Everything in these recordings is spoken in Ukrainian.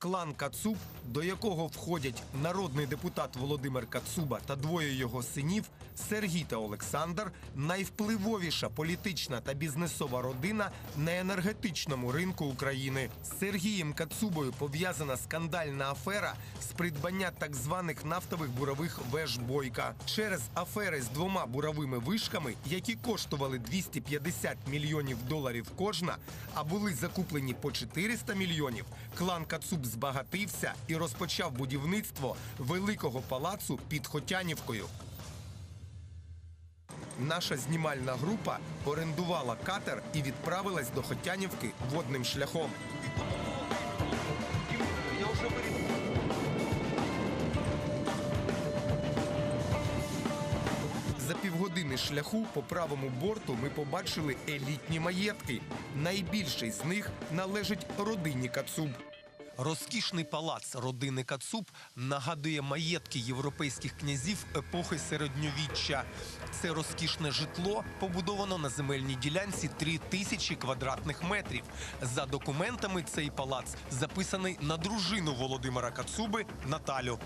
Клан Кацуб, до якого входять народний депутат Володимир Кацуба та двоє його синів Сергій та Олександр, найвпливовіша політична та бізнесова родина на енергетичному ринку України. З Сергієм Кацубою пов'язана скандальна афера з придбання так званих нафтових бурових веж Бойка. Через афери з двома буровими вишками, які коштували 250 мільйонів доларів кожна, а були закуплені по 400 мільйонів, клан Кацуб збагатився і розпочав будівництво великого палацу під Хотянівкою. Наша знімальна група орендувала катер і відправилась до Хотянівки водним шляхом. За півгодини шляху по правому борту ми побачили елітні маєтки. Найбільший з них належить родині Кацуб. Розкішний палац родини Кацуб нагадує маєтки європейських князів епохи середньовіччя. Це розкішне житло побудовано на земельній ділянці 3 тисячі квадратних метрів. За документами цей палац записаний на дружину Володимира Кацуби Наталю.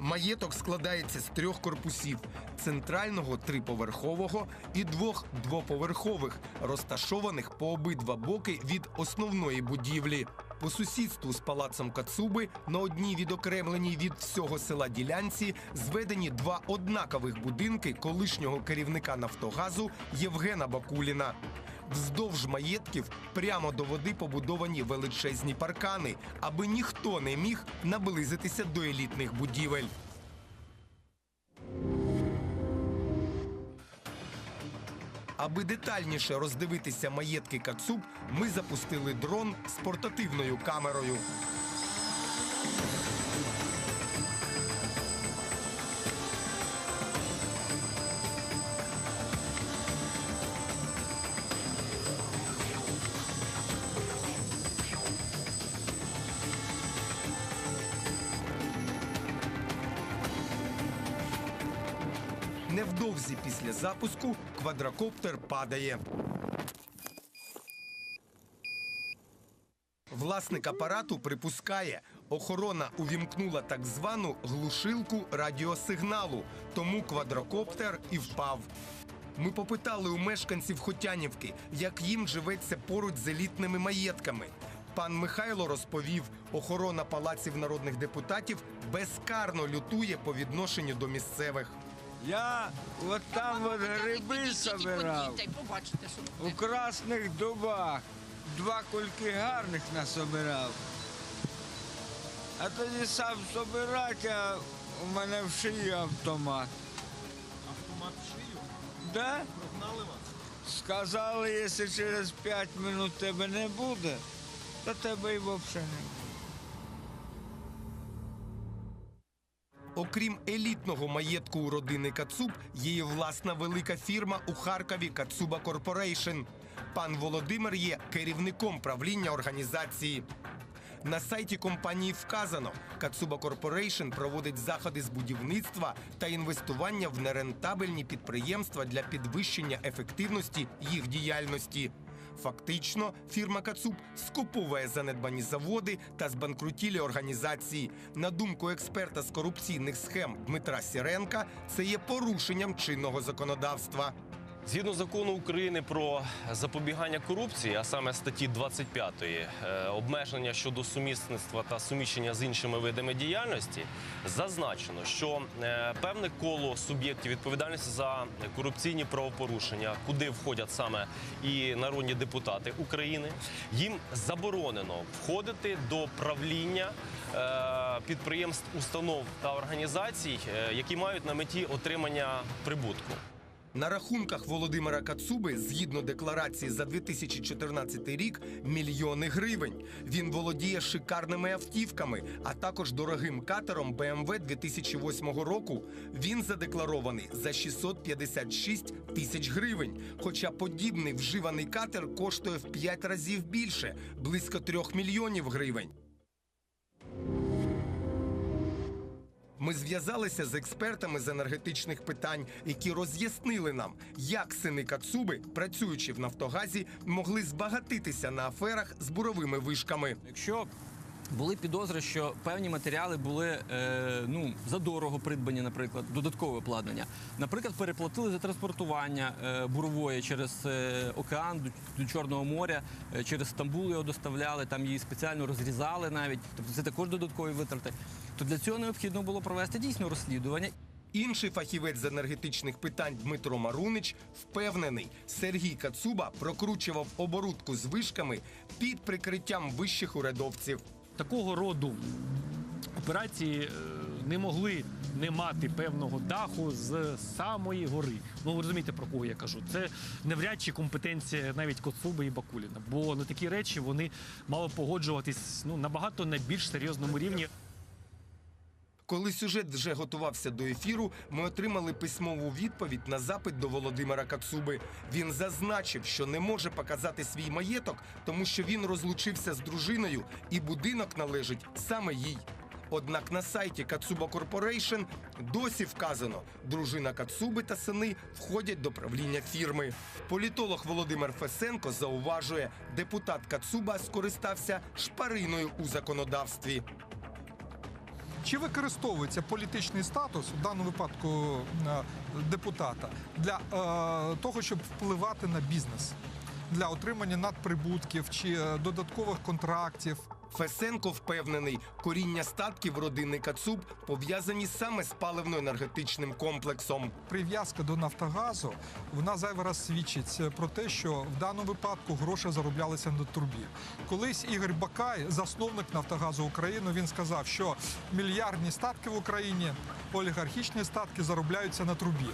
Маєток складається з трьох корпусів: центрального триповерхового і двох двоповерхових, розташованих по обидва боки від основної будівлі. По сусідству з палацом Кацуби на одній відокремленій від всього села ділянці зведені два однакових будинки колишнього керівника Нафтогазу Євгена Бакуліна. Вздовж маєтків прямо до води побудовані величезні паркани, аби ніхто не міг наблизитися до елітних будівель. Аби детальніше роздивитися маєтки Кацуб, ми запустили дрон з портативною камерою. Невдовзі після запуску квадрокоптер падає. Власник апарату припускає, охорона увімкнула так звану глушилку радіосигналу, тому квадрокоптер і впав. Ми попитали у мешканців Хотянівки, як їм живеться поруч з елітними маєтками. Пан Михайло розповів, охорона палаців народних депутатів безкарно лютує по відношенню до місцевих. Я от там от гриби собирав побачите, у красних дубах. Два кульки гарних насобирав. А тоді сам собирати, а у мене в шиї автомат. Автомат в шию Да? прогнали вас. Сказали, якщо через 5 минут тебе не буде, то тебе і взагалі не буде. Окрім елітного маєтку у родини Кацуб, є і власна велика фірма у Харкові Кацуба Корпорейшн. Пан Володимир є керівником правління організації. На сайті компанії вказано, Кацуба Корпорейшн проводить заходи з будівництва та інвестування в нерентабельні підприємства для підвищення ефективності їх діяльності. Фактично, фірма Кацуб скуповує занедбані заводи та збанкрутілі організації. На думку експерта з корупційних схем Дмитра Сіренка, це є порушенням чинного законодавства. Згідно закону України про запобігання корупції, а саме статті 25, е, обмеження щодо сумісництва та суміщення з іншими видами діяльності, зазначено, що е, певне коло суб'єктів відповідальності за корупційні правопорушення, куди входять саме і народні депутати України, їм заборонено входити до правління е, підприємств, установ та організацій, які мають на меті отримання прибутку. На рахунках Володимира Кацуби, згідно декларації за 2014 рік, мільйони гривень. Він володіє шикарними автівками, а також дорогим катером BMW 2008 року. Він задекларований за 656 тисяч гривень. Хоча подібний вживаний катер коштує в 5 разів більше близько 3 мільйонів гривень. Ми зв'язалися з експертами з енергетичних питань, які роз'яснили нам, як сини Кацуби, працюючи в Нафтогазі, могли збагатитися на аферах з буровими вишками. Якщо Були підозри, що певні матеріали були е, ну задорого придбані, наприклад, додаткове обладнання. Наприклад, переплатили за транспортування е, бурової через е, океан до, до Чорного моря, е, через Стамбул його доставляли, там її спеціально розрізали навіть. Тобто це також додаткові витрати. То для цього необхідно було провести дійсно розслідування. Інший фахівець з енергетичних питань Дмитро Марунич впевнений, Сергій Кацуба прокручував оборудку з вишками під прикриттям вищих урядовців. такого роду операції е, не могли не мати певного даху з самої гори. Ну ви розумієте, про кого я кажу. Це навряд чи компетенція навіть Коцуби і Бакуліна. Бо на такі речі вони мали погоджуватись ну набагато на більш серйозному рівні. Коли сюжет вже готувався до ефіру, ми отримали письмову відповідь на запит до Володимира Кацуби. Він зазначив, що не може показати свій маєток, тому що він розлучився з дружиною, і будинок належить саме їй. Однак на сайті Кацуба Корпорейшн досі вказано, дружина Кацуби та сини входять до правління фірми. Політолог Володимир Фесенко зауважує, депутат Кацуба скористався шпариною у законодавстві. Чи використовується політичний статус в даному випадку е, депутата для е, того, щоб впливати на бізнес, для отримання надприбутків чи е, додаткових контрактів? Фесенко впевнений, коріння статків родини Кацуб пов'язані саме з паливно-енергетичним комплексом. Прив'язка до Нафтогазу вона зайвий свідчить про те, що в даному випадку гроші зароблялися на трубі. Колись Ігор Бакай, засновник Нафтогазу України, він сказав, що мільярдні статки в Україні, олігархічні статки заробляються на трубі.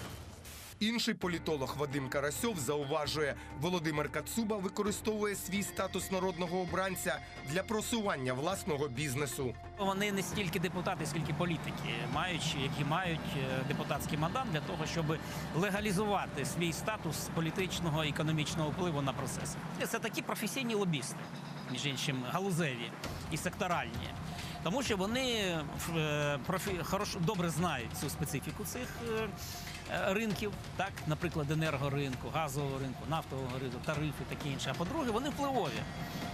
Інший політолог Вадим Карасьов зауважує, Володимир Кацуба використовує свій статус народного обранця для просування власного бізнесу. Вони не стільки депутати, скільки політики, маючи, які мають е, депутатський мандат для того, щоб легалізувати свій статус політичного і економічного впливу на процеси. Це такі професійні лобісти, між іншим, галузеві і секторальні. Тому що вони е, профі, хорошо, добре знають цю специфіку цих е, ринків, так, наприклад, енергоринку, газового ринку, нафтового ринку, тарифи, таке інше. А по-друге, вони впливові,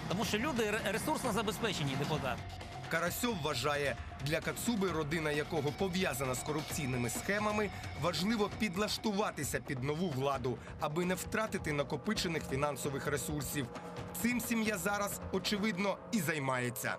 тому що люди ресурсно забезпечені депутати. Карасьов вважає, для Кацуби, родина якого пов'язана з корупційними схемами, важливо підлаштуватися під нову владу, аби не втратити накопичених фінансових ресурсів. Цим сім'я зараз очевидно і займається.